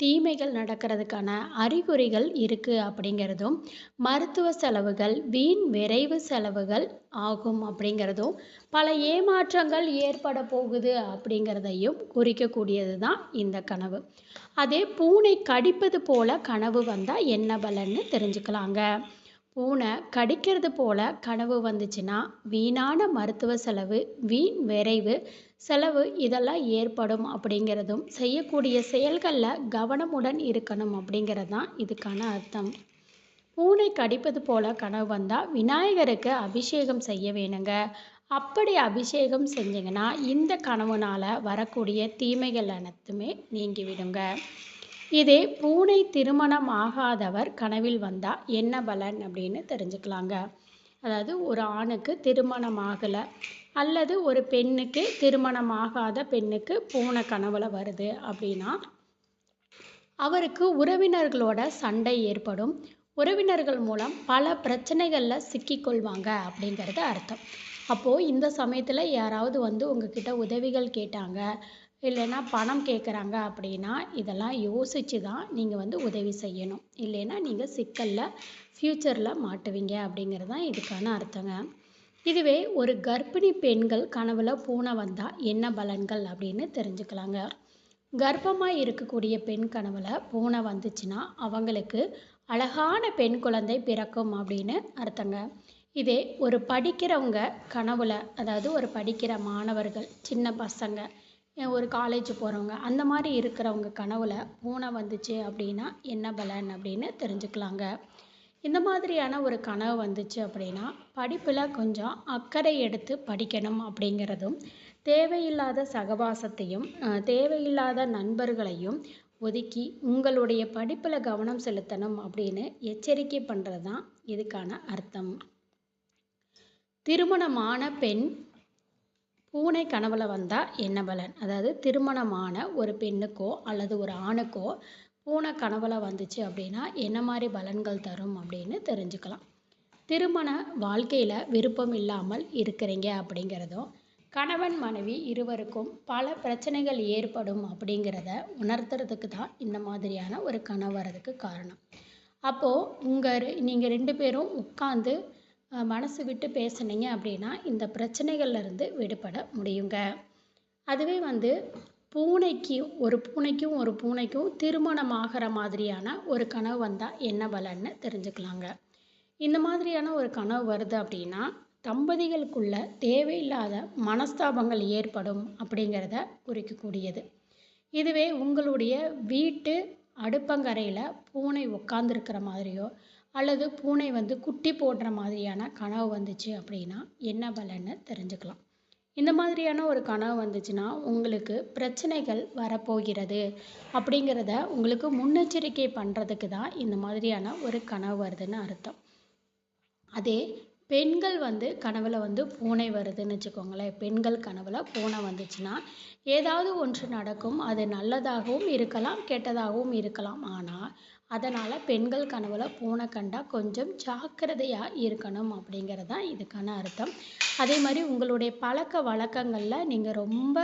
தீமைகள் நடக்கிறதுக்கான அறிகுறிகள் இருக்குது அப்படிங்கிறதும் மருத்துவ செலவுகள் வீண் விரைவு செலவுகள் ஆகும் அப்படிங்கிறதும் பல ஏமாற்றங்கள் ஏற்பட போகுது அப்படிங்கிறதையும் குறிக்கக்கூடியது தான் இந்த கனவு. அதே பூனை கடிப்பது போல கனவு வந்தால் என்ன பலன்னு தெரிஞ்சுக்கலாங்க. பூனை கடிக்கிறது போல கனவு வந்துச்சுன்னா வீணான மருத்துவ செலவு வீண் விரைவு செலவு இதெல்லாம் ஏற்படும் அப்படிங்கிறதும் செய்யக்கூடிய செயல்களில் கவனமுடன் இருக்கணும் அப்படிங்கிறது தான் இதுக்கான அர்த்தம். பூனை கடிப்பது போல கனவு வந்தால் விநாயகருக்கு அபிஷேகம் செய்ய வேணுங்க. அப்படி அபிஷேகம் செஞ்சிங்கன்னா இந்த கனவுனால் வரக்கூடிய தீமைகள் அனைத்துமே நீங்கிவிடுங்க. இதே பூனை திருமணம் ஆகாதவர் கனவில் வந்தால் என்ன பலன் அப்படின்னு தெரிஞ்சுக்கலாங்க. அதாவது ஒரு ஆணுக்கு திருமணம் ஆகலை அல்லது ஒரு பெண்ணுக்கு திருமணம் ஆகாத பெண்ணுக்கு பூனை கனவுல வருது அப்படின்னா அவருக்கு உறவினர்களோட சண்டை ஏற்படும். உறவினர்கள் மூலம் பல பிரச்சனைகளில் சிக்கிக்கொள்வாங்க அப்படிங்கிறது அர்த்தம். அப்போது இந்த சமயத்தில் யாராவது வந்து உங்ககிட்ட உதவிகள் கேட்டாங்க இல்லைன்னா பணம் கேட்குறாங்க அப்படின்னா இதெல்லாம் யோசித்து தான் நீங்கள் வந்து உதவி செய்யணும். இல்லைன்னா நீங்கள் சிக்கலில் ஃப்யூச்சரில் மாட்டுவீங்க அப்படிங்கிறது தான் இதுக்கான அர்த்தங்க. இதுவே ஒரு கர்ப்பிணி பெண்கள் கனவில் பூனை வந்தால் என்ன பலன்கள் அப்படின்னு தெரிஞ்சுக்கலாங்க. கர்ப்பமாக இருக்கக்கூடிய பெண் கனவில் பூனை வந்துச்சுன்னா அவங்களுக்கு அழகான பெண் குழந்தை பிறக்கும் அப்படின்னு அர்த்தங்க. இதே ஒரு படிக்கிறவங்க கனவுல அதாவது ஒரு படிக்கிற மாணவர்கள் சின்ன பசங்க ஒரு காலேஜ் போகிறவங்க அந்த மாதிரி இருக்கிறவங்க கனவில் பூனை வந்துச்சு அப்படின்னா என்ன பலன் அப்படின்னு தெரிஞ்சுக்கலாங்க. இந்த மாதிரியான ஒரு கனவு வந்துச்சு அப்படின்னா படிப்பில் கொஞ்சம் அக்கறை எடுத்து படிக்கணும் அப்படிங்கிறதும் தேவையில்லாத சகவாசத்தையும் தேவையில்லாத நண்பர்களையும் ஒதுக்கி உங்களுடைய படிப்பில் கவனம் செலுத்தணும் அப்படின்னு எச்சரிக்கை பண்ணுறது தான் இதுக்கான அர்த்தம். திருமணமான பெண் பூனை கனவுல வந்தால் என்ன பலன்? அதாவது திருமணமான ஒரு பெண்ணுக்கோ அல்லது ஒரு ஆணுக்கோ பூனை கனவுல வந்துச்சு அப்படின்னா என்ன மாதிரி பலன்கள் தரும் அப்படின்னு தெரிஞ்சுக்கலாம். திருமண வாழ்க்கையில் விருப்பம் இல்லாமல் இருக்கிறீங்க அப்படிங்கிறதும் கணவன் மனைவி இருவருக்கும் பல பிரச்சனைகள் ஏற்படும் அப்படிங்கிறத உணர்த்துறதுக்கு தான் இந்த மாதிரியான ஒரு கனவு வரதுக்கு காரணம். அப்போது உங்கள் நீங்கள் ரெண்டு பேரும் உட்காந்து மனசு விட்டு பேசுனீங்க அப்படின்னா இந்த பிரச்சனைகள்லேருந்து விடுபட முடியுங்க. அதுவே வந்து பூனைக்கு ஒரு பூனைக்கும் ஒரு பூனைக்கும் திருமணம் ஆகிற மாதிரியான ஒரு கனவு வந்தால் என்ன பலன்னு தெரிஞ்சுக்கலாங்க. இந்த மாதிரியான ஒரு கனவு வருது அப்படின்னா தம்பதிகளுக்குள்ள தேவையில்லாத மனஸ்தாபங்கள் ஏற்படும் அப்படிங்கிறத குறிக்கக்கூடியது. இதுவே உங்களுடைய வீட்டு அடுப்பங்கரையில் பூனை உட்காந்துருக்கிற மாதிரியோ அல்லது பூனை வந்து குட்டி போடுற மாதிரியான கனவு வந்துச்சு அப்படின்னா என்ன பலன்னு தெரிஞ்சுக்கலாம். இந்த மாதிரியான ஒரு கனவு வந்துச்சுன்னா உங்களுக்கு பிரச்சனைகள் வரப்போகிறது அப்படிங்கிறத உங்களுக்கு முன்னெச்சரிக்கை பண்ணுறதுக்கு தான் இந்த மாதிரியான ஒரு கனவு வருதுன்னு அர்த்தம். அதே பெண்கள் வந்து கனவில் வந்து பூனை வருதுன்னு வச்சுக்கோங்களேன். பெண்கள் கனவில் பூனை வந்துச்சுன்னா ஏதாவது ஒன்று நடக்கும். அது நல்லதாகவும் இருக்கலாம் கெட்டதாகவும் இருக்கலாம். ஆனால் அதனால் பெண்கள் கனவுல பூனை கண்டா கொஞ்சம் ஜாக்கிரதையாக இருக்கணும் அப்படிங்கிறது தான் இதுக்கான அர்த்தம். அதே மாதிரி உங்களுடைய பழக்க வழக்கங்களில் நீங்கள் ரொம்ப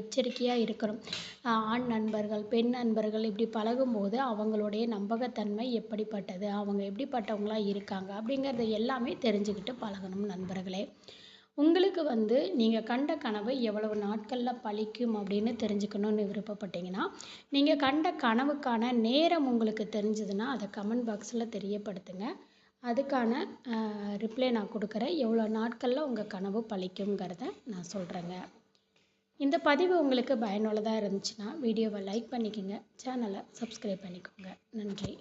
எச்சரிக்கையாக இருக்கணும். ஆண் நண்பர்கள் பெண் நண்பர்கள் இப்படி பழகும்போது அவங்களுடைய நம்பகத்தன்மை எப்படிப்பட்டது? அவங்க எப்படிப்பட்டவங்களாக இருக்காங்க? அப்படிங்கிறது எல்லாமே தெரிஞ்சுக்கிட்டு பழகணும் நண்பர்களே. உங்களுக்கு வந்து நீங்கள் கண்ட கனவு எவ்வளவு நாட்களில் பழிக்கும் அப்படின்னு தெரிஞ்சுக்கணுன்னு விருப்பப்பட்டீங்கன்னா நீங்கள் கண்ட கனவுக்கான நேரம் உங்களுக்கு தெரிஞ்சதுன்னா அதை கமெண்ட் பாக்ஸில் தெரியப்படுத்துங்க. அதுக்கான ரிப்ளை நான் கொடுக்குறேன். எவ்வளோ நாட்களில் உங்கள் கனவு பழிக்குங்கிறத நான் சொல்கிறேங்க இந்த பதிவு உங்களுக்கு பயனுள்ளதாக இருந்துச்சுன்னா வீடியோவை லைக் பண்ணிக்கோங்க. சேனலை சப்ஸ்கிரைப் பண்ணிக்கோங்க. நன்றி.